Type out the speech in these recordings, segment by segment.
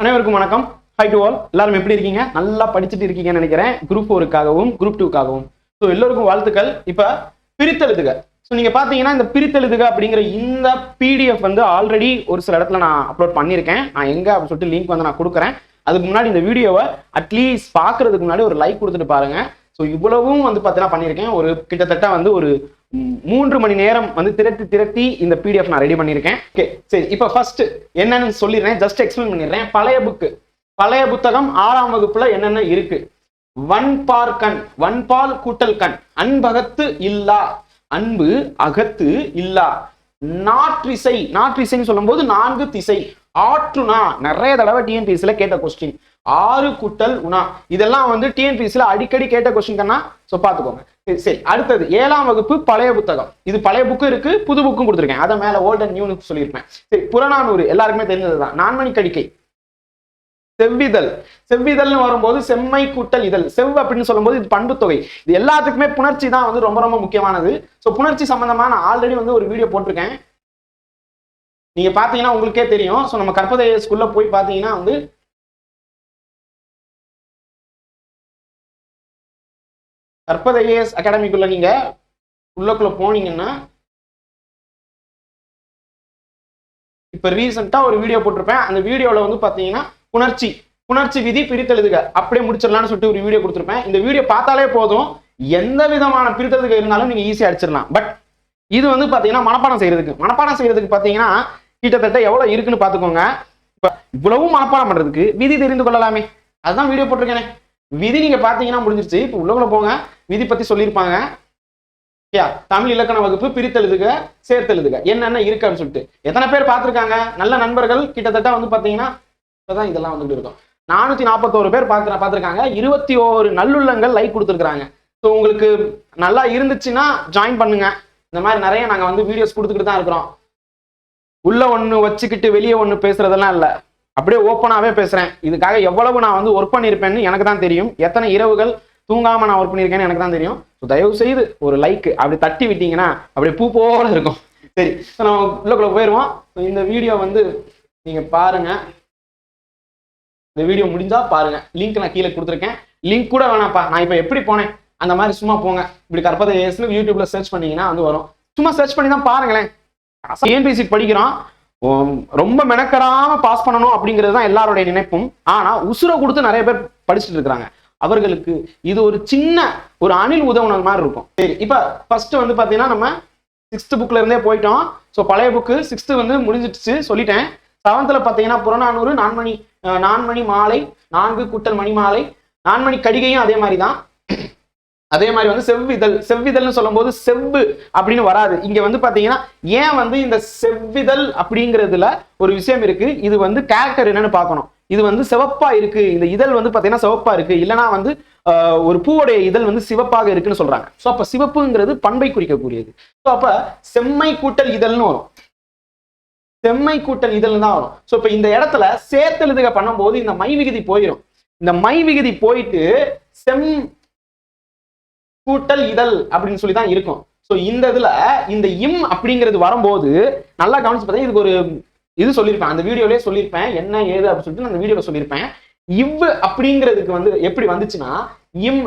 அனைவருக்கும் வணக்கம். High to all எல்லாரும் எப்படி இருக்கீங்க? நல்லா படிச்சுட்டு இருக்கீங்கன்னு நினைக்கிறேன். குரூப் ஃபோருக்காகவும் குரூப் டூக்காகவும் ஸோ எல்லோருக்கும் வாழ்த்துக்கள். இப்போ பிரித்தெழுதுக ஸோ நீங்க பாத்தீங்கன்னா இந்த பிரித்தெழுதுக அப்படிங்கிற இந்த பிடிஎஃப் வந்து ஆல்ரெடி ஒரு சில இடத்துல நான் அப்லோட் பண்ணியிருக்கேன். நான் எங்க அப்படின்னு சொல்லிட்டு லிங்க் வந்து நான் கொடுக்குறேன். அதுக்கு முன்னாடி இந்த வீடியோவை அட்லீஸ்ட் பார்க்கறதுக்கு முன்னாடி ஒரு லைக் கொடுத்துட்டு பாருங்க. ஸோ இவ்வளவும் வந்து பார்த்தீங்கன்னா பண்ணியிருக்கேன். ஒரு கிட்டத்தட்ட வந்து ஒரு மூன்று மணி நேரம் வந்து திரட்டி திரட்டி இந்த பிடிஎஃப் நான் ரெடி பண்ணியிருக்கேன். ஓகே சரி இப்போ ஃபர்ஸ்ட் என்னன்னு சொல்லிடுறேன். ஜஸ்ட் எக்ஸ்பிளைன் பண்ணிடுறேன். பழைய புக்கு பழைய புத்தகம் ஆறாம் வகுப்புல என்னென்ன இருக்கு? வன்பார் கண் வன்பால் கூட்டல் கண் அன்பகத்து இல்லா அன்பு அகத்து இல்லா. நாற்றிசை நாற்றிசைன்னு சொல்லும்போது நான்கு திசை. ஆற்றுனா நிறைய தடவை டிஎன்பிஎஸ்சில கேட்ட கொஸ்டின் ஆறு கூட்டல் உணா. இதெல்லாம் வந்து டிஎன்பிஎஸ்சில அடிக்கடி கேட்ட கொஸ்டின் கண்ணா ஸோ பார்த்துக்கோங்க. சரி, சரி அடுத்தது ஏழாம் வகுப்பு பழைய புத்தகம். இது பழைய புக்கும் இருக்கு புது புக்கும் கொடுத்துருக்கேன். அதை மேல ஓல்ட் அண்ட் நியூனு சொல்லியிருப்பேன். சரி புறநானூறு எல்லாருக்குமே தெரிஞ்சதுதான். நான்மணி கடிக்கை செவ்விதழ். செவ்விதழ்னு வரும்போது செம்மை கூட்டல் இதழ். செவ் அப்படின்னு சொல்லும்போது இது பண்பு தொகை. இது எல்லாத்துக்குமே புணர்ச்சி தான் வந்து ரொம்ப ரொம்ப முக்கியமானது. ஸோ புணர்ச்சி சம்பந்தமா நான் ஆல்ரெடி வந்து ஒரு வீடியோ போட்டிருக்கேன். நீங்க பாத்தீங்கன்னா உங்களுக்கே தெரியும். ஸோ நம்ம கற்பதை ஸ்கூல்ல போய் பாத்தீங்கன்னா வந்து கற்பதை ஐஏஎஸ் அகாடமிக்குள்ள நீங்க உள்ளக்குள்ள போனீங்கன்னா இப்ப ரீசெண்டா ஒரு வீடியோ போட்டிருப்பேன். அந்த வீடியோல வந்து பாத்தீங்கன்னா புணர்ச்சி புணர்ச்சி விதி பிரித்தெழுதுக. அப்படியே முடிச்சிடலாம்னு சொல்லிட்டு ஒரு வீடியோ கொடுத்துருப்பேன். இந்த வீடியோ பார்த்தாலே போதும். எந்த விதமான பிரித்தெழுதுக இருந்தாலும் நீங்க ஈஸியா அடிச்சிடலாம். பட் இது வந்து பாத்தீங்கன்னா மனப்பாடம் செய்யறதுக்கு. மனப்பாடம் செய்யறதுக்கு பாத்தீங்கன்னா கிட்டத்தட்ட எவ்வளவு இருக்குன்னு பாத்துக்கோங்க இப்ப இவ்வளவும் மனப்பாடம் பண்றதுக்கு விதி தெரிந்து கொள்ளலாமே. அதுதான் வீடியோ போட்டிருக்கேனே. விதி நீங்க பாத்தீங்கன்னா முடிஞ்சிருச்சு. இப்ப உள்ளக்குள்ள போங்க. விதி பத்தி சொல்லியிருப்பாங்க. யா தமிழ் இலக்கண வகுப்பு பிரித்தெழுதுக சேர்த்தெழுதுக என்னென்ன இருக்கு அப்படின்னு சொல்லிட்டு. எத்தனை பேர் பார்த்திருக்காங்க? நல்ல நண்பர்கள் கிட்டத்தட்ட வந்து பாத்தீங்கன்னா இப்பதான் இதெல்லாம் வந்துட்டு இருக்கும். நானூத்தி நாற்பத்தோரு பேர் பார்க்கிற பார்த்திருக்காங்க. இருபத்தி ஓரு நல்லுள்ளங்கள் லைக் கொடுத்துருக்காங்க ஸோ உங்களுக்கு நல்லா இருந்துச்சுன்னா ஜாயின் பண்ணுங்க. இந்த மாதிரி நிறைய நாங்கள் வந்து வீடியோஸ் கொடுத்துக்கிட்டு தான் இருக்கிறோம். உள்ள ஒன்று வச்சுக்கிட்டு வெளியே ஒன்று பேசுறதெல்லாம் இல்லை. அப்படியே ஓப்பனாகவே பேசுகிறேன் இதுக்காக எவ்வளவு நான் வந்து ஒர்க் பண்ணியிருப்பேன்னு எனக்கு தான் தெரியும். எத்தனை இரவுகள் தூங்காமல் நான் ஒர்க் பண்ணியிருக்கேன்னு எனக்கு தான் தெரியும். ஸோ தயவு செய்து ஒரு லைக் அப்படி தட்டி விட்டீங்கன்னா அப்படியே பூ போல இருக்கும். சரி ஸோ நம்ம உள்ளக்குள்ளே போயிடுவோம் இந்த வீடியோ வந்து நீங்க பாருங்க. இந்த வீடியோ முடிஞ்சா பாருங்க. லிங்க் நான் கீழே கொடுத்துருக்கேன். லிங்க் கூட வேணாம்ப்பா. நான் இப்போ எப்படி போனேன்? அந்த மாதிரி சும்மா போங்க. இப்படி கற்பதை ஏஸ்னு யூடியூப்ல சர்ச் பண்ணீங்கன்னா வந்து வரும். சும்மா சர்ச் பண்ணி தான் பாருங்களேன். ஏன்பிசி படிக்கிறோம். ரொம்ப மெனக்கடாம பாஸ் பண்ணணும் அப்படிங்கிறது தான் எல்லாருடைய நினைப்பும். ஆனா உசுரை கொடுத்து நிறைய பேர் படிச்சுட்டு இருக்கிறாங்க. அவர்களுக்கு இது ஒரு சின்ன ஒரு அணில் உதவுனது மாதிரி இருக்கும். சரி இப்ப ஃபர்ஸ்ட் வந்து பாத்தீங்கன்னா நம்ம சிக்ஸ்த் புக்ல இருந்தே போயிட்டோம். ஸோ பழைய புக்கு சிக்ஸ்த்து வந்து முடிஞ்சிடுச்சு சொல்லிட்டேன். செவன்த்ல பாத்தீங்கன்னா புறநானூறு நான்மணி நான்மணி மாலை நான்கு கூட்டல் மணி மாலை நான்மணி கடிகையும் அதே மாதிரி தான். அதே மாதிரி வந்து செவ்விதழ் செவ்விதழ்னு சொல்லும்போது செவ்வு அப்படின்னு வராது. இங்க வந்து பாத்தீங்கன்னா ஏன் வந்து இந்த செவ்விதழ் அப்படிங்கிறதுல ஒரு விஷயம் இருக்கு? இது வந்து கேரக்டர் என்னன்னு பார்க்கணும். இது வந்து சிவப்பா இருக்கு. இந்த இதழ் வந்து பாத்தீங்கன்னா சிவப்பா இருக்கு. இல்லைன்னா வந்து ஆஹ், ஒரு பூவுடைய இதழ் வந்து சிவப்பாக இருக்குன்னு சொல்றாங்க. ஸோ அப்ப சிவப்புங்கிறது பண்பை குறிக்கக்கூடியது. ஸோ அப்ப செம்மை கூட்டல் இதழ்னு வரும். செம்மை கூட்டல் இதழ் தான் வரும். ஸோ இப்ப இந்த இடத்துல சேர்த்தெழுதுக பண்ணும்போது இந்த மை விகுதி போயிடும் இந்த மை விகுதி போயிட்டு செம் கூட்டல் இதழ் அப்படின்னு சொல்லி தான் இருக்கும். ஸோ இந்த இதுல இந்த இம் அப்படிங்கிறது வரும்போது நல்லா கவனிச்சு பார்த்தீங்கன்னா இதுக்கு ஒரு இது சொல்லியிருப்பேன். அந்த வீடியோலயே சொல்லியிருப்பேன். என்ன ஏது அப்படின்னு சொல்லிட்டு அந்த வீடியோல சொல்லியிருப்பேன். இவ் அப்படிங்கிறதுக்கு வந்து எப்படி வந்துச்சுன்னா இம்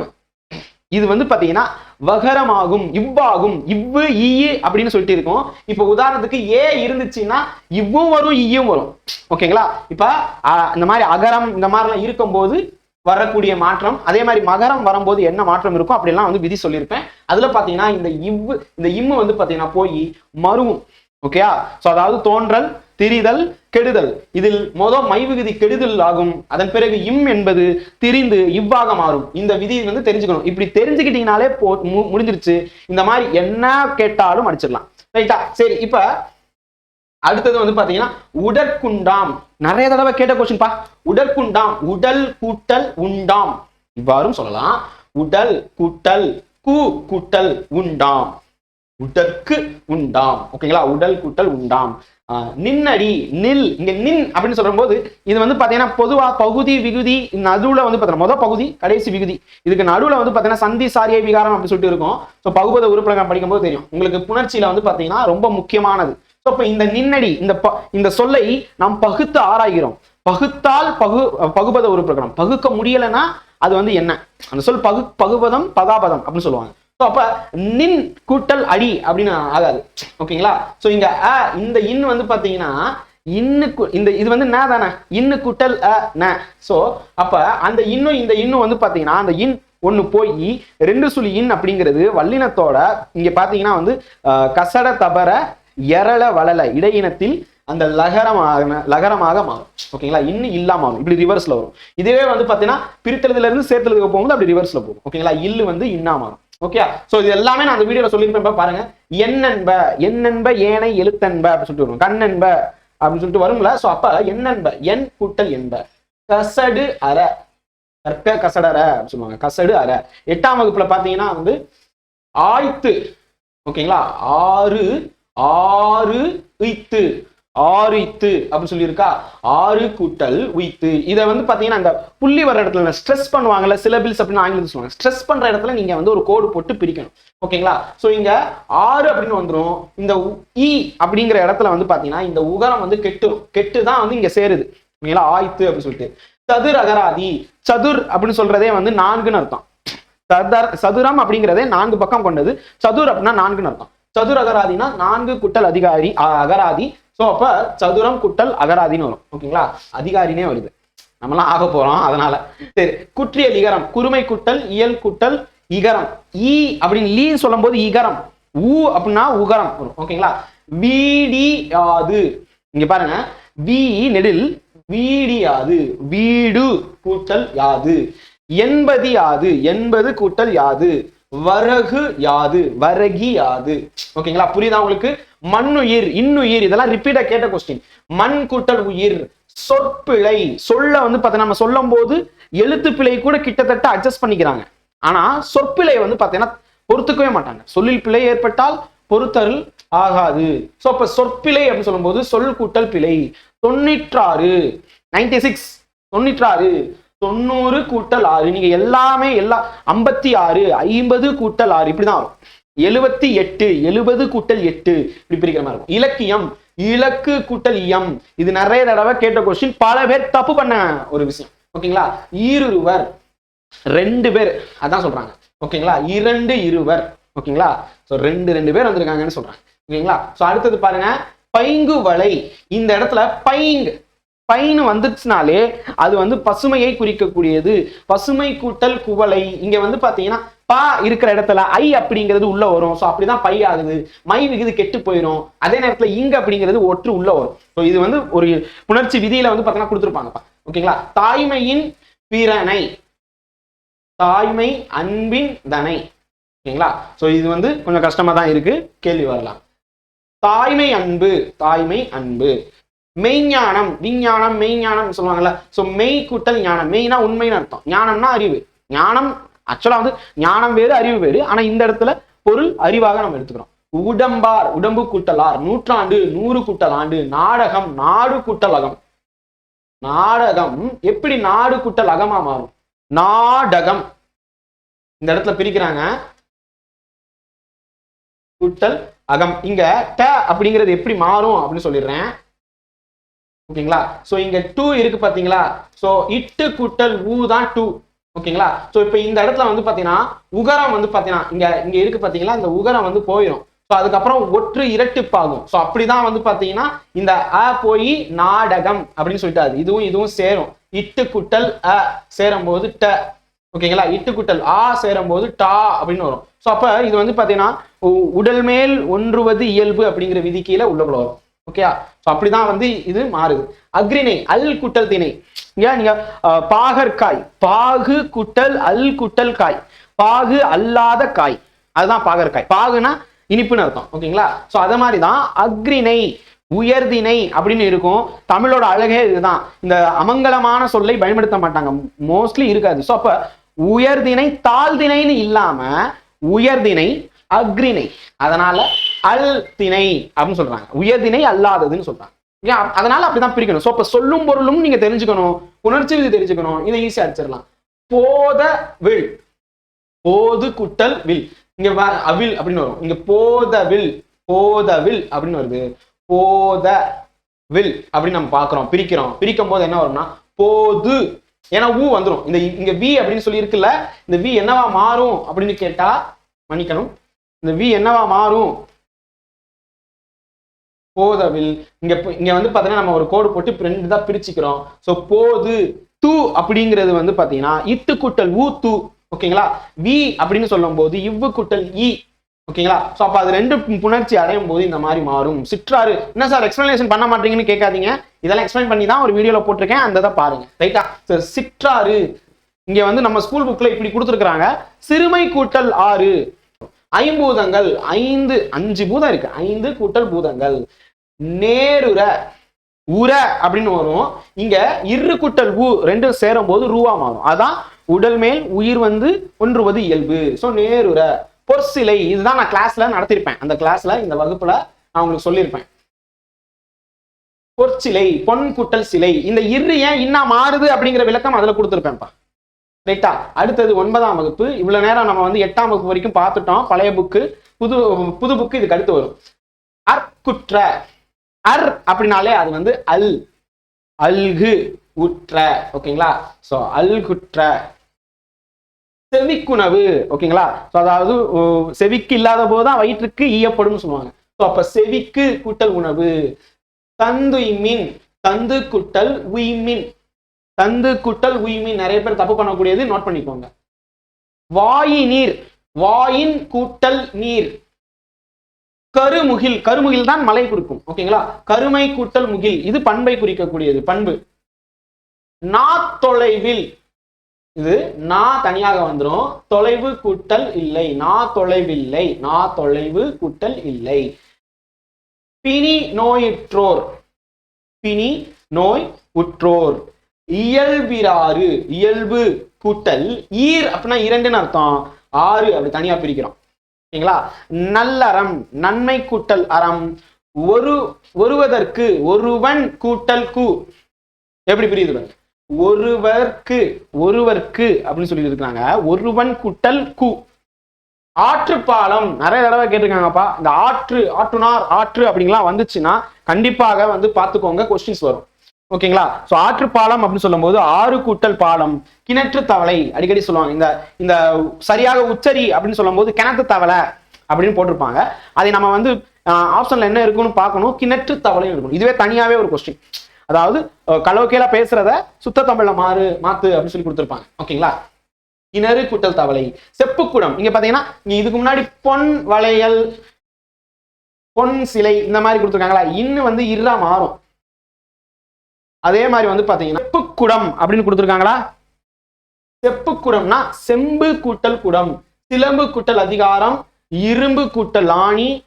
இது வந்து பாத்தீங்கன்னா வகரமாகும் இவ்வாகும் இவ்வு ஈ அப்படின்னு சொல்லிட்டு இருக்கும். இப்போ உதாரணத்துக்கு ஏ இருந்துச்சுன்னா இவ்வும் வரும் ஈயும் வரும். ஓகேங்களா? இப்ப இந்த மாதிரி அகரம் இந்த மாதிரிலாம் இருக்கும்போது வரக்கூடிய மாற்றம் அதே மாதிரி மகரம் வரும்போது என்ன மாற்றம் இருக்கும் அப்படிலாம் வந்து விதி சொல்லியிருப்பேன். அதுல பாத்தீங்கன்னா இந்த இவ்வு இந்த இம்மு வந்து பாத்தீங்கன்னா போய் மருவும் ஓகேயா சோ அதாவது தோன்றல் திரிதல் கெடுதல். இதில் மொத மை விதி கெடுதல் ஆகும். அதன் பிறகு இம் என்பது திரிந்து இவ்வாக மாறும். இந்த விதி வந்து தெரிஞ்சுக்கணும். இப்படி தெரிஞ்சுக்கிட்டீங்கனாலே போ மு- முடிஞ்சிருச்சு. இந்த மாதிரி என்ன கேட்டாலும் அடிச்சிடலாம். ரைட்டா சரி இப்ப அடுத்தது வந்து பாத்தீங்கன்னா உடற்குண்டாம். நிறைய தடவை கேட்ட கொஸ்டின் பா. உடற்குண்டாம் உடல் கூட்டல் உண்டாம். இவ்வாறும் சொல்லலாம். உடல் கூட்டல் கூ கூட்டல் உண்டாம். உடற்கு உண்டாம். ஓகேங்களா உடல் கூட்டல் உண்டாம். ஆஹ் நின்னடி நில் இங்க நின் அப்படின்னு சொல்லும்போது இது வந்து பாத்தீங்கன்னா பொதுவா பகுதி விகுதி நடுவுல வந்து பாத்தீங்கன்னா மொதல் பகுதி கடைசி விகுதி. இதுக்கு நடுவுல வந்து பாத்தீங்கன்னா சந்தி சாரிய விகாரம் அப்படின்னு சொல்லிட்டு இருக்கும். ஸோ பகுபத உறுப்பினர்கள் படிக்கும்போது தெரியும். உங்களுக்கு புணர்ச்சியில வந்து பாத்தீங்கன்னா ரொம்ப முக்கியமானது. அப்ப இந்த நின்னடி இந்த இந்த சொல்லை நாம் பகுத்து ஆராய்கிறோம். பகுத்தால் பகு பகுபத ஒரு பிரகடனம். பகுக்க முடியலைன்னா அது வந்து என்ன? அந்த சொல் பகு பகுபதம் பதாபதம் அப்படின்னு சொல்லுவாங்க. ஸோ அப்ப நின் கூட்டல் அடி அப்படின்னு ஆகாது. ஓகேங்களா ஸோ இங்க அ இந்த இன் வந்து பாத்தீங்கன்னா இன்னுக்கு இந்த இது வந்து ந தானே? இன்னு கூட்டல் அ ந. ஸோ அப்ப அந்த இன்னும் இந்த இன்னும் வந்து பாத்தீங்கன்னா அந்த இன் ஒன்று போய் ரெண்டு சுழி இன் அப்படிங்கிறது வல்லினத்தோட இங்கே பார்த்தீங்கன்னா வந்து கசட தபர எரள வளல இடையினத்தில் அந்த லகரமாக லகரமாக மாறும். ஓகேங்களா? இன்னும் இல்லாம ஆகும். இப்படி ரிவர்ஸ்ல வரும். இதுவே வந்து பாத்தீங்கன்னா பிரித்தெழுதுல இருந்து சேர்த்தலுக்கு போகும்போது அப்படி ரிவர்ஸ்ல போகும். ஓகேங்களா? இல்லு வந்து இன்னா மாறும். ஓகே சோ இது எல்லாமே நான் அந்த வீடியோல சொல்லியிருப்பேன். பாருங்க. என்னென்ப என்னென்ப ஏனை எழுத்தன்ப அப்படின்னு சொல்லிட்டு வரும். கண்ணென்ப அப்படின்னு சொல்லிட்டு வரும்ல? சோ அப்ப என்னென்ப? என் கூட்டல் என்ப. கசடு அற. கற்க கசடற அப்படின்னு சொல்லுவாங்க. கசடு அற. எட்டாம் வகுப்புல பாத்தீங்கன்னா வந்து ஆய்த்து. ஓகேங்களா? ஆறு ஆறு உய்த்து ஆறு இத்து அப்படின்னு சொல்லியிருக்கா? ஆறு கூட்டல் உய்த்து. இதை வந்து பார்த்தீங்கன்னா அந்த புள்ளி வர இடத்துல ஸ்ட்ரெஸ் பண்ணுவாங்கல்ல சிலபிள்ஸ் அப்படின்னு ஆங்கிலத்தில் சொல்லுவாங்க. ஸ்ட்ரெஸ் பண்ற இடத்துல நீங்க வந்து ஒரு கோடு போட்டு பிரிக்கணும். ஓகேங்களா? ஸோ இங்க ஆறு அப்படின்னு வந்துடும் இந்த உ- அப்படிங்கிற இடத்துல வந்து பார்த்தீங்கன்னா இந்த உகரம் வந்து கெட்டு கெட்டு தான் வந்து இங்க சேருது. ஓகேங்களா ஆய்த்து அப்படின்னு சொல்லிட்டு. சதுர் அகராதி. சதுர் அப்படின்னு சொல்றதே வந்து நான்குன்னு அர்த்தம். சதர் சதுரம் அப்படிங்கிறதே நான்கு பக்கம் கொண்டது. சதுர் அப்படின்னா நான்குன்னு அர்த்தம். சதுர அகராதினா நான்கு குட்டல் அதிகாரி அகராதி. ஸோ அப்ப சதுரம் குட்டல் அகராதின்னு வரும். ஓகேங்களா? அதிகாரினே வருது. நம்மலாம் ஆக போறோம் அதனால. சரி குற்றியல் இகரம் குறுமை குட்டல் இயல் குட்டல் இகரம். ஈ அப்படின்னு லீ சொல்லும் போது இகரம். ஊ அப்படின்னா உகரம் வரும். ஓகேங்களா? வீடியாது. இங்க பாருங்க. வி நெடில் வீடியாது. வீடு கூட்டல் யாது. எண்பது யாது எண்பது கூட்டல் யாது. வரகு யாது வரகி யாது. ஓகேங்களா? புரியுதா உங்களுக்கு? மண்ணுயிர் இன்னுயிர் இதெல்லாம் ரிப்பீட்டா கேட்ட கொஸ்டின் மண் கூட்டல் உயிர் சொற்பிழை. சொல்ல வந்து பார்த்தா நம்ம சொல்லும் போது எழுத்து பிழை கூட கிட்டத்தட்ட அட்ஜஸ்ட் பண்ணிக்கிறாங்க. ஆனா சொற்பிழை வந்து பார்த்தீங்கன்னா பொறுத்துக்கவே மாட்டாங்க. சொல்லில் பிழை ஏற்பட்டால் பொறுத்தருள் ஆகாது. சோ அப்ப சொற்பிழை அப்படின்னு சொல்லும்போது சொல் கூட்டல் பிழை. தொண்ணூற்றாறு. நைன்டி சிக்ஸ் தொண்ணூற்றாறு. தொண்ணூறு கூட்டல் ஆறு. நீங்க எல்லாமே எல்லா ஐம்பத்தி ஆறு ஐம்பது கூட்டல் ஆறு இப்படிதான் வரும். எழுபத்தி எட்டு எழுபது கூட்டல் எட்டு இப்படி பிரிக்கிற மாதிரி இருக்கும். இலக்கியம் இலக்கு கூட்டல் எம் இது நிறைய தடவை கேட்ட கொஸ்டின் பல பேர் தப்பு பண்ண ஒரு விஷயம். ஓகேங்களா? ஈருருவர் ரெண்டு பேர். அதான் சொல்றாங்க. ஓகேங்களா? இரண்டு இருவர். ஓகேங்களா? ஸோ ரெண்டு ரெண்டு பேர் வந்திருக்காங்கன்னு சொல்றாங்க. ஓகேங்களா? ஸோ அடுத்தது பாருங்க. பைங்கு வலை இந்த இடத்துல பைங் பைன்னு வந்துச்சுனாலே அது வந்து பசுமையை குறிக்கக்கூடியது. பசுமை கூட்டல் குவளை. இங்க வந்து பாத்தீங்கன்னா பா இருக்கிற இடத்துல ஐ அப்படிங்கிறது உள்ள வரும். ஸோ அப்படிதான் பை ஆகுது. மை விகுது கெட்டு போயிடும் அதே நேரத்துல இங்க அப்படிங்கிறது ஒற்று உள்ள வரும். ஸோ இது வந்து ஒரு புணர்ச்சி விதியில வந்து பாத்தீங்கன்னா கொடுத்துருப்பாங்கப்பா. ஓகேங்களா? தாய்மையின் பிறனை. தாய்மை அன்பின் தனை. ஓகேங்களா? ஸோ இது வந்து கொஞ்சம் கஷ்டமா தான் இருக்கு. கேள்வி வரலாம். தாய்மை அன்பு. தாய்மை அன்பு. மெய்ஞானம் விஞ்ஞானம் மெய்ஞானம் சொல்லுவாங்கல்ல. ஸோ மெய் கூட்டல் ஞானம். மெய்னா உண்மைன்னு அர்த்தம். ஞானம்னா அறிவு. ஞானம் ஆக்சுவலா வந்து ஞானம் வேறு அறிவு வேறு. ஆனால் இந்த இடத்துல பொருள் அறிவாக நம்ம எடுத்துக்கிறோம். உடம்பார் உடம்பு கூட்டலார் நூற்றாண்டு நூறு கூட்டல் ஆண்டு நாடகம் நாடு கூட்டல் அகம். நாடகம் எப்படி நாடு கூட்டல் அகமா மாறும்? நாடகம். இந்த இடத்துல பிரிக்கிறாங்க. கூட்டல் அகம். இங்க ட அப்படிங்கிறது எப்படி மாறும் அப்படின்னு சொல்லிடுறேன். ஓகேங்களா? ஸோ இங்க டூ இருக்கு பாத்தீங்களா? ஸோ இட்டு குட்டல் ஊ தான் டூ ஓகேங்களா? ஸோ இப்போ இந்த இடத்துல வந்து பாத்தீங்கன்னா உகரம் வந்து பாத்தீங்கன்னா இங்க இங்க இருக்கு பாத்தீங்களா? இந்த உகரம் வந்து போயிடும் ஸோ அதுக்கப்புறம் ஒற்று இரட்டிப்பாகும். ஸோ அப்படிதான் வந்து பாத்தீங்கன்னா இந்த அ போய் நாடகம் அப்படின்னு சொல்லிட்டு இதுவும் இதுவும் சேரும். இட்டு குட்டல் அ சேரும் போது ட. ஓகேங்களா? இட்டு குட்டல் ஆ சேரும் போது டா அப்படின்னு வரும். ஸோ அப்ப இது வந்து பாத்தீங்கன்னா உ- உடல் மேல் ஒன்றுவது இயல்பு அப்படிங்கிற விதி கீழே உள்ளக்குள்ள வரும். ஓகேயா ஸோ அப்படிதான் வந்து இது மாறுது. அக்ரிணை அல் குட்டல் திணை. ஏன் நீங்க பாகற்காய் பாகு குட்டல் அல் குட்டல் காய். பாகு அல்லாத காய். அதுதான் பாகற்காய் பாகுனா இனிப்புன்னு அர்த்தம். ஓகேங்களா ஸோ அதே மாதிரி தான் அக்ரிணை உயர்திணை அப்படின்னு இருக்கும். தமிழோட அழகே இதுதான். இந்த அமங்கலமான சொல்லை பயன்படுத்த மாட்டாங்க. மோஸ்ட்லி இருக்காது. ஸோ அப்போ உயர்திணை தாழ்திணைன்னு இல்லாம உயர்திணை அக்ரிணை. அதனால அல் திணை அப்படின்னு சொல்றாங்க. உயர்திணை அல்லாததுன்னு சொல்றாங்க. ஏன் அதனால அப்படிதான் பிரிக்கணும். ஸோ இப்ப சொல்லும் பொருளும் நீங்க தெரிஞ்சுக்கணும். உணர்ச்சி விதி தெரிஞ்சுக்கணும். இதை ஈஸியா அடிச்சிடலாம். போத வில். போது குட்டல் வில். இங்க அவில் அப்படின்னு வரும். இங்க போத வில். போத வில் அப்படின்னு வருது. போத வில் அப்படின்னு நம்ம பாக்குறோம் பிரிக்கிறோம். பிரிக்கும் போது என்ன வரும்னா போது. ஏன்னா ஊ வந்துடும் இந்த இங்க வி அப்படின்னு சொல்லி இருக்குல்ல இந்த வி என்னவா மாறும் அப்படின்னு கேட்டா மன்னிக்கணும். இந்த வி என்னவா மாறும்? போதவில். இங்க இங்க வந்து பாத்தீங்கன்னா நம்ம ஒரு கோடு போட்டு ரெண்டு தான் பிரிச்சுக்கிறோம். சோ போது து அப்படிங்கிறது வந்து பாத்தீங்கன்னா இத்து குட்டல் ஊ தூ. ஓகேங்களா? வி அப்படின்னு சொல்லும் போது இவ்வு குட்டல் இ. ஓகேங்களா? ஸோ அப்போ அது ரெண்டு புணர்ச்சி அடையும் போது இந்த மாதிரி மாறும். சிற்றாறு. என்ன சார் எக்ஸ்பிளனேஷன் பண்ண மாட்டீங்கன்னு கேட்காதீங்க. இதெல்லாம் எக்ஸ்பிளைன் பண்ணி தான் ஒரு வீடியோவில் போட்டிருக்கேன். அந்த தான் பாருங்க. ரைட்டா சார் சிற்றாறு. இங்கே வந்து நம்ம ஸ்கூல் புக்கில் இப்படி கொடுத்துருக்குறாங்க. சிறுமை கூட்டல் ஆறு. ஐம்பூதங்கள் ஐந்து அஞ்சு பூதம் இருக்கு. ஐந்து கூட்டல் பூதங்கள். நேருர உர அப்படின்னு வரும். இங்க இரு குட்டல் ஊ ரெண்டும் சேரும் போது ரூவா மாறும். அதான் உடல் மேல் உயிர் வந்து ஒன்றுவது இயல்பு. சோ நேருர பொற்சிலை இதுதான் நான் கிளாஸ்ல நடத்திருப்பேன். அந்த கிளாஸ்ல இந்த வகுப்புல நான் உங்களுக்கு சொல்லியிருப்பேன். பொற்சிலை பொன் குட்டல் சிலை. இந்த இரு ஏன் இன்னா மாறுது அப்படிங்கிற விளக்கம் அதுல கொடுத்துருப்பேன்ப்பா. ரைட்டா அடுத்தது ஒன்பதாம் வகுப்பு. இவ்வளவு நேரம் நம்ம வந்து எட்டாம் வகுப்பு வரைக்கும் பார்த்துட்டோம். பழைய புக்கு புது புது புக்கு இதுக்கு அடுத்து வரும். அற்குற்ற அர் அப்படின்னாலே அது வந்து அல். அல்கு உற்ற. ஓகேங்களா? சோ அல்குற்ற செவிக்குணவு. ஓகேங்களா? ஸோ அதாவது செவிக்கு இல்லாத போதுதான் வயிற்றுக்கு ஈயப்படும் சொல்லுவாங்க. ஸோ அப்ப செவிக்கு கூட்டல் உணவு. தந்துய்மின். தந்து குட்டல் உய்மின். தந்து குட்டல் உய்மை நிறைய பேர் தப்பு பண்ணக்கூடியது நோட் பண்ணிக்கோங்க. வாயி நீர் வாயின் கூட்டல் நீர். கருமுகில் கருமுகில் தான் மலை குறிக்கும் ஓகேங்களா? கருமை கூட்டல் முகில் இது பண்பை குறிக்கக்கூடியது பண்பு. நா தொலைவில் இது நா தனியாக வந்துடும் தொலைவு கூட்டல் இல்லை. நா தொலைவில்லை. நா தொலைவு கூட்டல் இல்லை. பிணி நோயுற்றோர். பிணி நோய் உற்றோர். இயல்பிராறு இயல்பு கூட்டல் ஈர் அப்படின்னா இரண்டுன்னு அர்த்தம். ஆறு அப்படி தனியா பிரிக்கிறோம். சரிங்களா? நல்லறம் நன்மை கூட்டல் அறம். ஒரு ஒருவதற்கு ஒருவன் கூட்டல் கு. எப்படி பிரியுது ஒருவர்க்கு ஒருவர்க்கு அப்படின்னு சொல்லி இருக்கிறாங்க ஒருவன் குட்டல் கு. ஆற்றுப்பாலம் நிறைய தடவை கேட்டிருக்காங்கப்பா. இந்த ஆற்று ஆற்றுனார் ஆற்று அப்படிங்கலாம் வந்துச்சுன்னா கண்டிப்பாக வந்து பார்த்துக்கோங்க கொஸ்டின்ஸ் வரும். ஓகேங்களா? ஸோ ஆற்று பாலம் அப்படின்னு சொல்லும்போது ஆறு கூட்டல் பாலம் கிணற்று தவளை அடிக்கடி சொல்லுவாங்க. இந்த இந்த சரியாக உச்சரி அப்படின்னு சொல்லும்போது கிணத்து தவளை அப்படின்னு போட்டிருப்பாங்க. அதை நம்ம வந்து ஆப்ஷன்ல என்ன இருக்குன்னு பார்க்கணும்? கிணற்று தவளையும் இருக்கணும் இதுவே தனியாவே ஒரு கொஸ்டின் அதாவது கலோக்கியலா பேசுறத சுத்த தமிழ்ல மாறு மாத்து அப்படின்னு சொல்லி கொடுத்துருப்பாங்க. ஓகேங்களா? கிணறு கூட்டல் தவளை செப்புக்குடம் இங்க பாத்தீங்கன்னா இதுக்கு முன்னாடி பொன் வளையல் பொன் சிலை இந்த மாதிரி கொடுத்துருக்காங்களா? இன்னும் வந்து இருளா மாறும். அதே மாதிரி வந்து பாத்தீங்கன்னா செப்புக்குடம் அப்படின்னு கொடுத்துருக்காங்களா? செப்புக்குடம்னா செம்பு கூட்டல் குடம் சிலம்பு கூட்டல் அதிகாரம் இரும்பு கூட்டல் ஆணி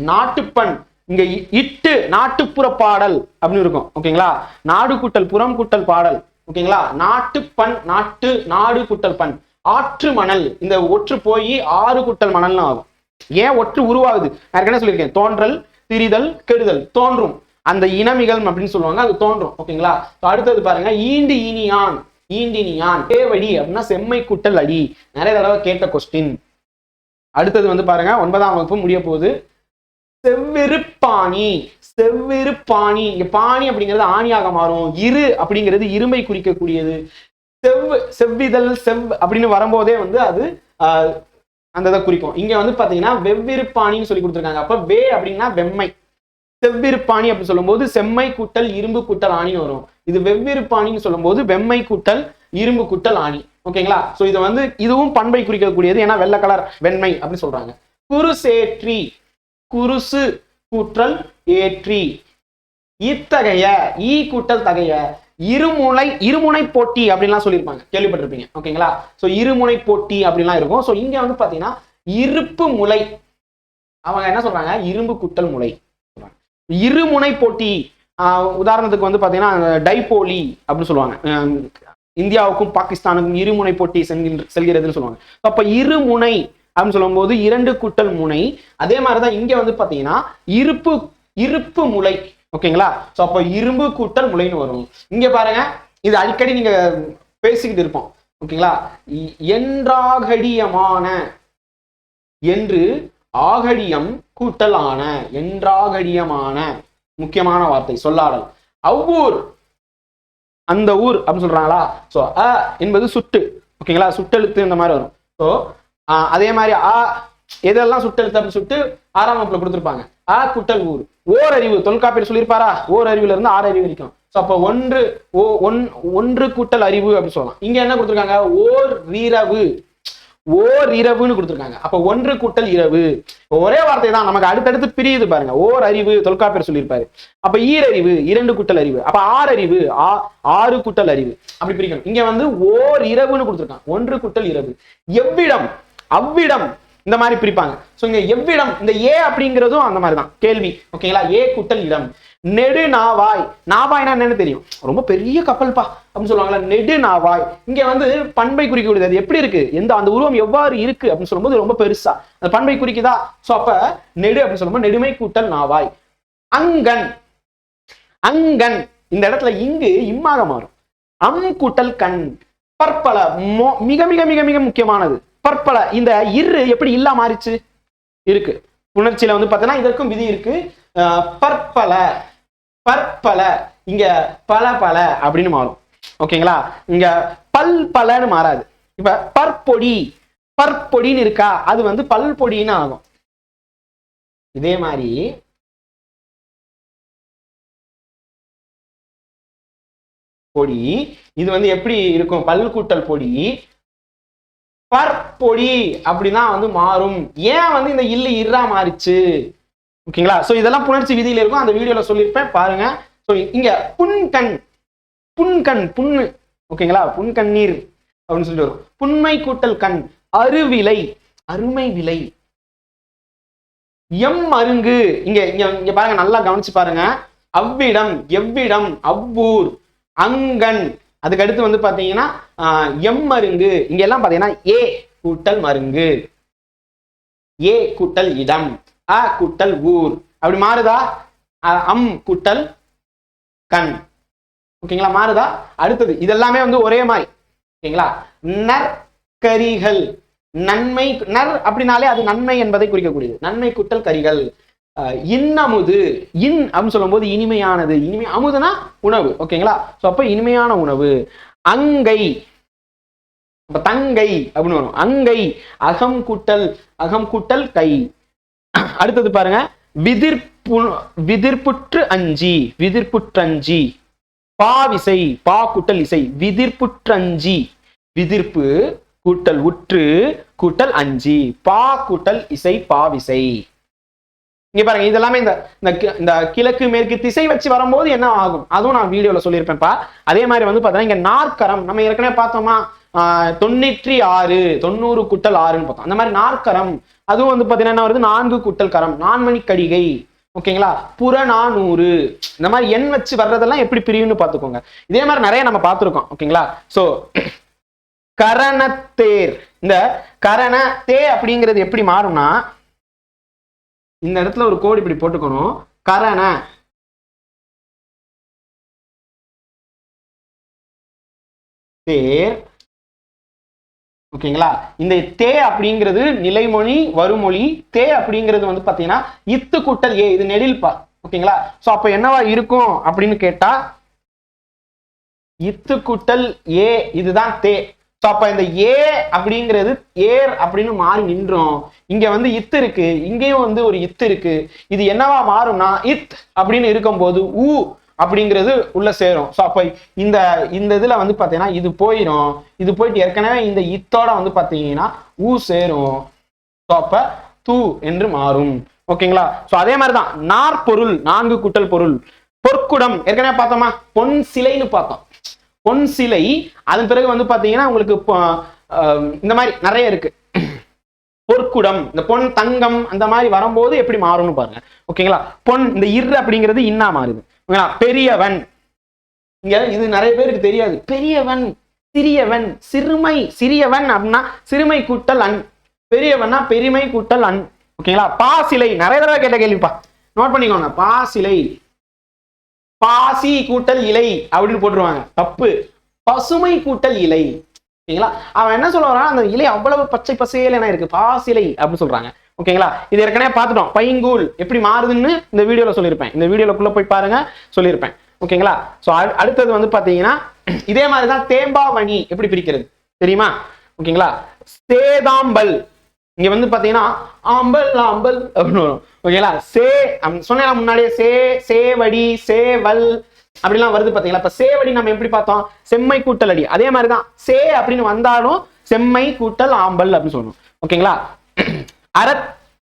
நாட்டுப்பண். இங்க இ- இட்டு நாட்டுப்புற பாடல் அப்படின்னு இருக்கும். ஓகேங்களா? நாடு கூட்டல் புறம் கூட்டல் பாடல். ஓகேங்களா? நாட்டுப்பண் நாட்டு நாடு கூட்டல் பண். ஆற்று மணல். இந்த ஒற்று போய் ஆறு கூட்டல் மணல்னு ஆகும். ஏன் ஒற்று உருவாகுது? நான் என்ன சொல்லியிருக்கேன். தோன்றல் திரிதல் கெடுதல். தோன்றும். அந்த இனமிகள் அப்படின்னு சொல்லுவாங்க அது தோன்றும். ஓகேங்களா? அடுத்தது பாருங்க ஈண்டு இனியான். ஈண்டினியான் தேவடி அப்படின்னா செம்மை குட்டல் அடி. நிறைய தடவை கேட்ட கொஸ்டின் அடுத்தது வந்து பாருங்க ஒன்பதாம் வகுப்பு முடிய போகுது. செவ்விருப்பாணி. செவ்விருப்பாணி. இங்க பாணி அப்படிங்கிறது ஆணியாக மாறும். இரு அப்படிங்கிறது இருமை குறிக்கக்கூடியது. செவ் செவ்விதழ் செவ் அப்படின்னு வரும்போதே வந்து அது ஆஹ், அந்த இதை குறிக்கும். இங்க வந்து பாத்தீங்கன்னா வெவ்விருப்பாணின்னு சொல்லி கொடுத்துருக்காங்க. அப்ப வே அப்படின்னா வெம்மை. செவ்விருப்பாணி அப்படின்னு சொல்லும்போது செம்மை கூட்டல் இரும்பு கூட்டல் ஆணின்னு வரும். இது வெவ்விருப்பாணின்னு சொல்லும்போது வெம்மை கூட்டல் இரும்பு கூட்டல் ஆணி. ஓகேங்களா? ஸோ இது வந்து இதுவும் பண்பை குறிக்கக்கூடியது. ஏன்னா வெள்ளை கலர் வெண்மை அப்படின்னு சொல்றாங்க. குருசேற்றி குருசு கூற்றல் ஏற்றி. இத்தகைய ஈ கூட்டல் தகைய இருமுனை இருமுனை போட்டி அப்படின்லாம் சொல்லியிருப்பாங்க. கேள்விப்பட்டிருப்பீங்க. ஓகேங்களா? ஸோ இருமுனை போட்டி அப்படின்லாம் இருக்கும். ஸோ இங்க வந்து பாத்தீங்கன்னா இருப்பு முலை. அவங்க என்ன சொல்றாங்க? இரும்பு குட்டல் முலை. இருமுனை போட்டி உதாரணத்துக்கு வந்து பார்த்தீங்கன்னா டைபோலி அப்படின்னு சொல்லுவாங்க. இந்தியாவுக்கும் பாகிஸ்தானுக்கும் இருமுனை போட்டி செல்கின்ற செல்கிறதுன்னு சொல்லுவாங்க. அப்ப இருமுனை அப்படின்னு சொல்லும்போது இரண்டு குட்டல் முனை. அதே மாதிரிதான் இங்க வந்து பாத்தீங்கன்னா இருப்பு இருப்பு முலை. ஓகேங்களா ஸோ அப்போ இரும்பு கூட்டல் முளைன்னு வரும். இங்க பாருங்க. இது அடிக்கடி நீங்க பேசிக்கிட்டு இருப்போம். ஓகேங்களா என்றாகடியமான என்று ஆகடியம் கூட்டலான என்றாகடியமான முக்கியமான வார்த்தை சொல்லாடல். அவ்வூர் அந்த ஊர் அப்படின்னு சொல்றாங்களா? ஸோ அ என்பது சுட்டு. ஓகேங்களா? சுட்டெழுத்து இந்த மாதிரி வரும். ஸோ அதே மாதிரி ஆ எதெல்லாம் சுட்டெழுத்து அப்படின்னு சொல்லிட்டு ஆறாம் வகுப்புல கொடுத்துருப்பாங்க. ஆ குட்டல் ஊர். ஓர் அறிவு தொல்காப்பியர் சொல்லியிருப்பாரா? ஓர் அறிவுல இருந்து ஆறு அறிவு வரைக்கும். ஸோ அப்போ ஒன்று ஓ ஒன் ஒன்று கூட்டல் அறிவு அப்படின்னு சொல்லலாம். இங்க என்ன கொடுத்துருக்காங்க? ஓர் வீரவு. ஓர் இரவுன்னு கொடுத்துருக்காங்க. அப்ப ஒன்று கூட்டல் இரவு. ஒரே வார்த்தை தான் நமக்கு அடுத்தடுத்து பிரியுது பாருங்க. ஓர் அறிவு தொல்காப்பியர் சொல்லியிருப்பாரு. அப்ப ஈரறிவு இரண்டு கூட்டல் அறிவு. அப்ப ஆறு அறிவு ஆ- ஆறு கூட்டல் அறிவு. அப்படி பிரிக்கணும். இங்க வந்து ஓர் இரவுன்னு கொடுத்துருக்காங்க. ஒன்று கூட்டல் இரவு. எவ்விடம் அவ்விடம் இந்த மாதிரி பிரிப்பாங்க. சோ இங்க எவ்விடம் இந்த ஏ அப்படிங்கிறதும் அந்த மாதிரி தான் கேள்வி ஓகேங்களா ஏ கூட்டல் இடம். நெடு நாவாய். நாவாய்னா என்னன்னு தெரியும். ரொம்ப பெரிய கப்பல்பா அப்படின்னு சொல்லுவாங்களா நெடு நாவாய். இங்க வந்து பண்பை குறிக்கக்கூடியது அது எப்படி இருக்கு? எந்த அந்த உருவம் எவ்வாறு இருக்கு? அப்படின்னு சொல்லும்போது ரொம்ப பெருசா. அந்த பண்பை குறிக்குதா? சோ அப்ப நெடு அப்படின்னு சொல்லும்போது நெடுமை கூட்டல் நாவாய். அங்கன். அங்கன். இந்த இடத்துல இங்கு இம்மாக மாறும். அம் கூட்டல் கண். பற்பல. மோ- மிக மிக மிக மிக முக்கியமானது. பற்பல இந்த இரு எப்படி இல்லா மாறிச்சு? இருக்கு. உணர்ச்சியில வந்து பார்த்தோன்னா இதற்கும் விதி இருக்கு. பற்பல பற்பல இங்க பல பல அப்படின்னு மாறும். ஓகேங்களா? இங்க பல் பலன்னு மாறாது. இப்ப பற்பொடி பற்பொடின்னு இருக்கா? அது வந்து பல் பொடின்னு ஆகும். இதே மாதிரி பொடி இது வந்து எப்படி இருக்கும்? பல் கூட்டல் பொடி பற்பொடி அப்படிதான் வந்து மாறும். ஏன் வந்து இந்த இல்லு இறா மாறிச்சு? ஓகேங்களா? ஸோ இதெல்லாம் புணர்ச்சி விதியில இருக்கும். அந்த வீடியோல சொல்லியிருப்பேன். பாருங்க. ஸோ இங்க புன்கண் புன்கண் புண்ணு ஓகேங்களா? புன்கண்ணீர் அப்படின்னு சொல்லிட்டு வரும். புண்மை கூட்டல் கண் அருவிலை அருமை விலை. எம் அருங்கு. இங்க இங்க இங்க பாருங்க. நல்லா கவனிச்சு பாருங்க. அவ்விடம் எவ்விடம் அவ்வூர் அங்கன் அதுக்கு அடுத்து வந்து பாத்தீங்கன்னா ஆஹ், எம் மருங்கு. இங்க எல்லாம் பாத்தீங்கன்னா ஏ கூட்டல் மருங்கு. ஏ கூட்டல் இடம். அ கூட்டல் ஊர். அப்படி மாறுதா? அம் கூட்டல் கண். ஓகேங்களா? மாறுதா? அடுத்தது இதெல்லாமே வந்து ஒரே மாதிரி. ஓகேங்களா? நற்கரிகள். நன்மை நர் அப்படின்னாலே அது நன்மை என்பதை குறிக்கக்கூடியது. நன்மை குட்டல் கரிகள். இன் அமுது இன் அப்படின்னு சொல்லும்போது இனிமையானது. இனிமை அமுதுனா உணவு ஓகேங்களா? ஸோ அப்போ இனிமையான உணவு அங்கை அப்ப தங்கை அப்படின்னு வரும். அங்கை அகம் கூட்டல் அகம் கூட்டல் கை. அடுத்தது பாருங்க விதிர்ப்பு விதிர்ப்புற்று அஞ்சி விதிர்ப்புற்றஞ்சி. பாவிசை பா கூட்டல் இசை விதிர்ப்புற்றஞ்சி. விதிர்ப்பு கூட்டல் உற்று கூட்டல் அஞ்சி. பா கூட்டல் இசை பாவிசை இங்க பாருங்க இதெல்லாமே இந்த இந்த கி- இந்த கிழக்கு மேற்கு திசை வச்சு வரும்போது என்ன ஆகும்? அதுவும் நான் வீடியோல சொல்லியிருப்பேன்ப்பா. அதே மாதிரி வந்து பாத்தீங்கன்னா இங்க நாற்கரம் நம்ம ஏற்கனவே பார்த்தோமா? ஆஹ், தொண்ணூற்றி ஆறு தொண்ணூறு குட்டல் ஆறுன்னு பார்த்தோம். அந்த மாதிரி நாற்கரம் அதுவும் வந்து பாத்தீங்கன்னா என்ன வருது? நான்கு குட்டல் கரம் நான்மணி கடிகை ஓகேங்களா? புறநானூறு இந்த மாதிரி எண் வச்சு வர்றதெல்லாம் எப்படி பிரியும்னு பார்த்துக்கோங்க. இதே மாதிரி நிறைய நம்ம பார்த்துருக்கோம் ஓகேங்களா? சோ கரணத்தேர் இந்த கரண தே அப்படிங்கிறது எப்படி மாறும்னா இந்த இடத்துல ஒரு கோடு இப்படி போட்டுக்கணும். கரண தேர். ஓகேங்களா? இந்த தே அப்படிங்கிறது நிலைமொழி வருமொழி. தே அப்படிங்கிறது வந்து பாத்தீங்கன்னா இத்து கூட்டல் ஏ இது நெடில்பா ஓகேங்களா? சோ அப்ப என்னவா இருக்கும் அப்படின்னு கேட்டா இத்து கூட்டல் ஏ இதுதான் தே. ஸோ அப்போ இந்த ஏ அப்படிங்கிறது ஏர் அப்படின்னு மாறி நின்றோம். இங்க வந்து இத்து இருக்கு. இங்கேயும் வந்து ஒரு இத்து இருக்கு. இது என்னவா மாறும்னா இத் அப்படின்னு இருக்கும்போது ஊ அப்படிங்கிறது உள்ள சேரும். ஸோ அப்போ இந்த இந்த இதில் வந்து பார்த்தீங்கன்னா இது போயிடும் இது போயிட்டு ஏற்கனவே இந்த இத்தோட வந்து பார்த்தீங்கன்னா ஊ சேரும். ஸோ அப்போ தூ என்று மாறும். ஓகேங்களா ஸோ அதே மாதிரி தான் நாற்பொருள் நான்கு குட்டல் பொருள். பொற்குடம் ஏற்கனவே பார்த்தோமா? பொன் சிலைன்னு பார்த்தோம். பொன் சிலை அதன் பிறகு வந்து பாத்தீங்கன்னா உங்களுக்கு இந்த மாதிரி நிறைய இருக்கு. பொற்குடம் இந்த பொன் தங்கம் அந்த மாதிரி வரும்போது எப்படி மாறும்னு பாருங்க. ஓகேங்களா? பொன் இந்த இரு அப்படிங்கிறது இன்னா மாறுது. ஓகேங்களா? பெரியவன். இங்க இது நிறைய பேருக்கு தெரியாது. பெரியவன் சிறியவன் சிறுமை சிறியவன் அப்படின்னா சிறுமை கூட்டல் அன். பெரியவன்னா பெருமை கூட்டல் அன். ஓகேங்களா? பாசிலை நிறைய தடவை கேட்ட கேள்விப்பா. நோட் பண்ணிக்கோங்க. பாசிலை பாசி கூட்டல் இலை அப்படின்னு போட்டுருவாங்க. தப்பு. பசுமை கூட்டல் இலை. ஓகேங்களா? அவன் என்ன சொல்ல அந்த இலை அவ்வளவு பச்சை பசேல் என்ன இருக்கு? பாசிலை அப்படின்னு சொல்றாங்க. ஓகேங்களா? இது ஏற்கனவே பார்த்துட்டோம். பைங்கூல் எப்படி மாறுதுன்னு இந்த வீடியோல சொல்லியிருப்பேன். இந்த வீடியோக்குள்ள போய் பாருங்க சொல்லியிருப்பேன். ஓகேங்களா? ஸோ அடுத்தது வந்து பார்த்தீங்கன்னா இதே மாதிரி தான் தேம்பாவணி எப்படி பிரிக்கிறது? தெரியுமா? ஓகேங்களா? சேதாம்பல். இங்க வந்து பாத்தீங்கன்னா ஆம்பல் ஆம்பல் அப்படின்னு வரும். ஓகேங்களா சே சொன்னா முன்னாடியே சே சேவடி சேவல் அப்படிலாம் வருது பாத்தீங்களா? இப்ப சேவடி நம்ம எப்படி பார்த்தோம்? செம்மை கூட்டல் அடி. அதே மாதிரிதான் சே அப்படின்னு வந்தாலும் செம்மை கூட்டல் ஆம்பல் அப்படின்னு சொல்லணும் ஓகேங்களா அறத்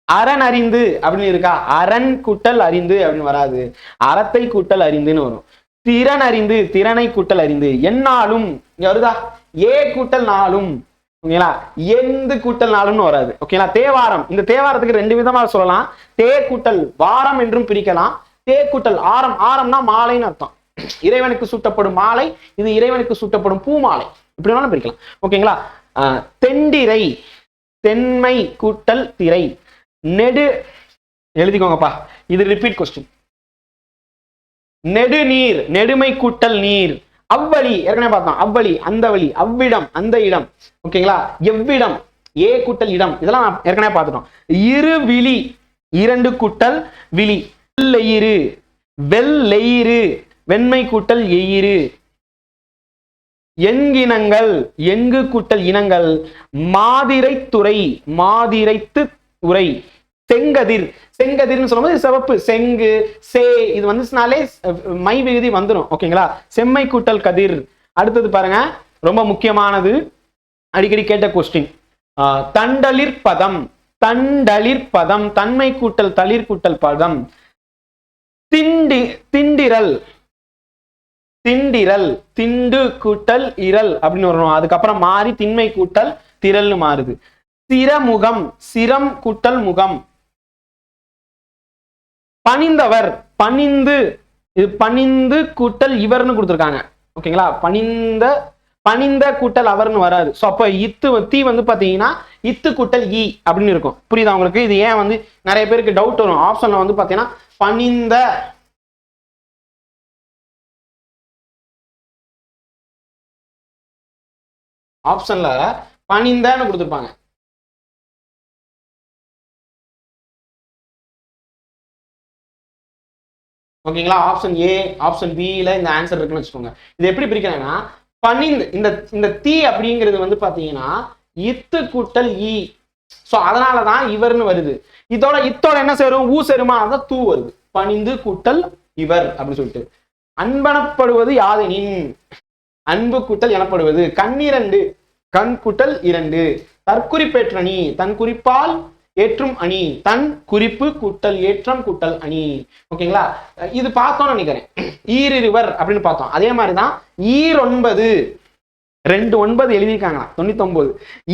அரண் அறிந்து அப்படின்னு இருக்கா? அரண் கூட்டல் அறிந்து அப்படின்னு வராது. அறத்தை கூட்டல் அறிந்துன்னு வரும். திறன் அறிந்து திறனை கூட்டல் அறிந்து. என்னாலும் இங்க வருதா? ஏ கூட்டல் நாளும். ஓகேங்களா? எந்து கூட்டல் நாளும்னு வராது. ஓகேங்களா? தேவாரம். இந்த தேவாரத்துக்கு ரெண்டு விதமா சொல்லலாம். தே கூட்டல் வாரம் என்றும் பிரிக்கலாம். தே கூட்டல் ஆரம். ஆரம்னா மாலைன்னு அர்த்தம். இறைவனுக்கு சூட்டப்படும் மாலை இது இறைவனுக்கு சூட்டப்படும் பூ மாலை இப்படி வேணாலும் பிரிக்கலாம். ஓகேங்களா? ஆஹ் தெண்டிரை தென்மை கூட்டல் திரை. நெடு எழுதிக்கோங்கப்பா. இது ரிப்பீட் கொஸ்டின் நெடுநீர் நெடுமை கூட்டல் நீர். அவ்வழி ஏற்கனவே பார்த்தோம் அவ்வழி அந்த வழி அவ்விடம் அந்த இடம். ஓகேங்களா? எவ்விடம்? ஏ கூட்டல் இடம். இதெல்லாம் நான் ஏற்கனவே பார்த்துட்டோம். இரு விழி இரண்டு கூட்டல் விழி. வெள்ளையிரு வெள்ளெயிறு வெண்மை கூட்டல் எயிறு எங்கினங்கள் எங்கு கூட்டல் இனங்கள்? மாதிரைத்துறை மாதிரைத்து உரை செங்கதிர். செங்கதிர்னு சொல்லும்போது சிவப்பு செங்கு சே இது வந்துச்சுனாலே மை விகுதி வந்துடும் ஓகேங்களா? செம்மை கூட்டல் கதிர். அடுத்தது பாருங்க. ரொம்ப முக்கியமானது. அடிக்கடி கேட்ட கொஸ்டின் தண்டலிர் பதம். தண்டலிர் பதம். தன்மை கூட்டல் தளிர் கூட்டல் பதம். திண்டி திண்டிரல் திண்டிரல் திண்டு கூட்டல் இரல் அப்படின்னு வரணும். அதுக்கப்புறம் மாறி திண்மை கூட்டல் திரல்னு மாறுது. சிரமுகம் சிரம் கூட்டல் முகம். பணிந்தவர் பணிந்து இது பணிந்து கூட்டல் இவர்னு கொடுத்துருக்காங்க. ஓகேங்களா? பணிந்த பணிந்த கூட்டல் அவர்னு வராது. ஸோ அப்போ இத்து தீ வந்து பார்த்தீங்கன்னா இத்து கூட்டல் ஈ அப்படின்னு இருக்கும். புரியுதா உங்களுக்கு? இது ஏன் வந்து நிறைய பேருக்கு டவுட் வரும். ஆப்ஷன்ல வந்து பார்த்தீங்கன்னா பணிந்த ஆப்ஷன்ல பணிந்தன்னு கொடுத்துருப்பாங்க. ஓகேங்களா? ஆப்ஷன் ஏ ஆப்ஷன் பில இந்த ஆன்சர் இருக்குன்னு வச்சுக்கோங்க. இது எப்படி பிரிக்கிறாங்கன்னா பனிந்து இந்த இந்த தீ அப்படிங்கிறது வந்து பாத்தீங்கன்னா இத்து கூட்டல் e. ஈ ஸோ அதனால தான் இவர்னு வருது. இதோட இத்தோட என்ன சேரும்? ஊ சேருமா? அதான் தூ வருது. பணிந்து கூட்டல் இவர் அப்படின்னு சொல்லிட்டு. அன்பனப்படுவது யாதெனின்? அன்பு கூட்டல் எனப்படுவது கண்ணிரண்டு கண் கூட்டல் இரண்டு. தற்குறிப்பேற்றணி தன் குறிப்பால் ஏற்றும் அணி. தன் குறிப்பு கூட்டல் ஏற்றம் கூட்டல் அணி. ஓகேங்களா? இது பார்த்தோம்னு நினைக்கிறேன். ஈரிருவர் அப்படின்னு பார்த்தோம். அதே மாதிரிதான் ஈர் ஒன்பது. ரெண்டு ஒன்பது எழுதியிருக்காங்களா? தொண்ணூத்தி ஒன்பது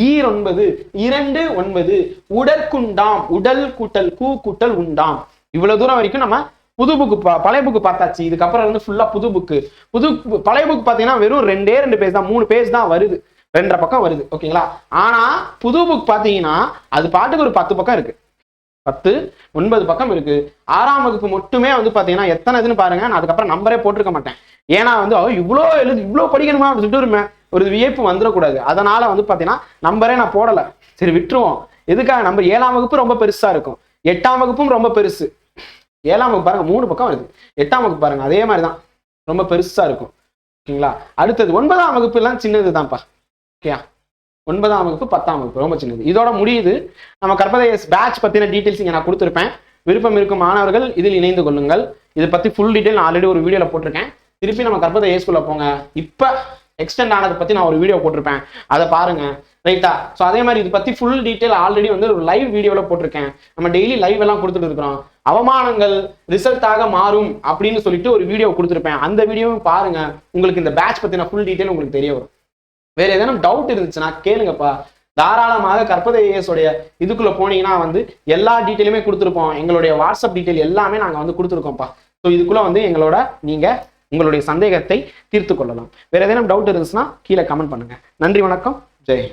ஈர் ஒன்பது இரண்டு ஒன்பது. உடற்குண்டாம் உடல் கூட்டல் கூ கூட்டல் உண்டாம். இவ்வளவு தூரம் வரைக்கும் நம்ம புது புக்கு பழைய புக்கு பார்த்தாச்சு. இதுக்கப்புறம் வந்து ஃபுல்லா புது புக்கு புது பழைய புக் பார்த்தீங்கன்னா வெறும் ரெண்டே ரெண்டு பேஜ் தான் மூணு பேஜ் தான் வருது. ரெண்டரை பக்கம் வருது ஓகேங்களா? ஆனா புது புக் பார்த்தீங்கன்னா அது பாட்டுக்கு ஒரு பத்து பக்கம் இருக்கு. பத்து ஒன்பது பக்கம் இருக்கு. ஆறாம் வகுப்பு மட்டுமே வந்து பாத்தீங்கன்னா எத்தனை இதுன்னு பாருங்க நான் அதுக்கப்புறம் நம்பரே போட்டிருக்க மாட்டேன். ஏன்னா வந்து அவ இவ்வளோ எழுது இவ்வளோ படிக்கணுமா அப்படின்னு சொல்லிட்டு ஒரு ஒரு வியப்பு வந்துடக்கூடாது. அதனால வந்து பாத்தீங்கன்னா நம்பரே நான் போடல. சரி விட்டுருவோம். எதுக்காக? நம்பர் ஏழாம் வகுப்பு ரொம்ப பெருசா இருக்கும். எட்டாம் வகுப்பும் ரொம்ப பெருசு. ஏழாம் வகுப்பு பாருங்க மூணு பக்கம் வருது. எட்டாம் வகுப்பு பாருங்க அதே மாதிரி தான் ரொம்ப பெருசா இருக்கும். ஓகேங்களா? அடுத்தது ஒன்பதாம் வகுப்பு எல்லாம் சின்னது தான்ப்பா ஓகேயா ஒன்பதாம் வகுப்பு பத்தாம் வகுப்பு. ரொம்ப சின்னது. இதோட முடியுது. நம்ம கற்பதேஸ் பேட்ச் பத்தின டீட்டெயில்ஸ் இங்கே நான் கொடுத்துருப்பேன். விருப்பம் இருக்கும் மாணவர்கள் இதில் இணைந்து கொள்ளுங்கள். இதை பத்தி ஃபுல் டீட்டெயில் நான் ஆல்ரெடி ஒரு வீடியோல போட்டிருக்கேன். திருப்பி நம்ம கற்பதை ஏஸ்குள்ள போங்க. இப்ப எக்ஸ்டெண்ட் ஆனதை பத்தி நான் ஒரு வீடியோ போட்டிருப்பேன். அதை பாருங்க. ரைட்டா ஸோ அதே மாதிரி இது பத்தி ஃபுல் டீட்டெயில் ஆல்ரெடி வந்து ஒரு லைவ் வீடியோல போட்டிருக்கேன். நம்ம டெய்லி லைவ் எல்லாம் கொடுத்துட்டு இருக்கிறோம். அவமானங்கள் ரிசல்ட்டாக மாறும் அப்படின்னு சொல்லிட்டு ஒரு வீடியோ கொடுத்துருப்பேன். அந்த வீடியோவும் பாருங்க. உங்களுக்கு இந்த பேட்ச் பத்தின ஃபுல் டீட்டெயில் உங்களுக்கு தெரிய வரும். வேற ஏதேனும் டவுட் இருந்துச்சுன்னா கேளுங்கப்பா. தாராளமாக கற்பதை உடைய இதுக்குள்ள போனீங்கன்னா வந்து எல்லா டீட்டெயிலுமே கொடுத்துருப்போம். எங்களுடைய வாட்ஸ்அப் டீட்டெயில் எல்லாமே நாங்கள் வந்து கொடுத்துருக்கோம்ப்பா. ஸோ இதுக்குள்ள வந்து எங்களோட நீங்க உங்களுடைய சந்தேகத்தை தீர்த்து கொள்ளலாம். வேற ஏதேனும் டவுட் இருந்துச்சுன்னா கீழே கமெண்ட் பண்ணுங்க. நன்றி வணக்கம். ஜெய்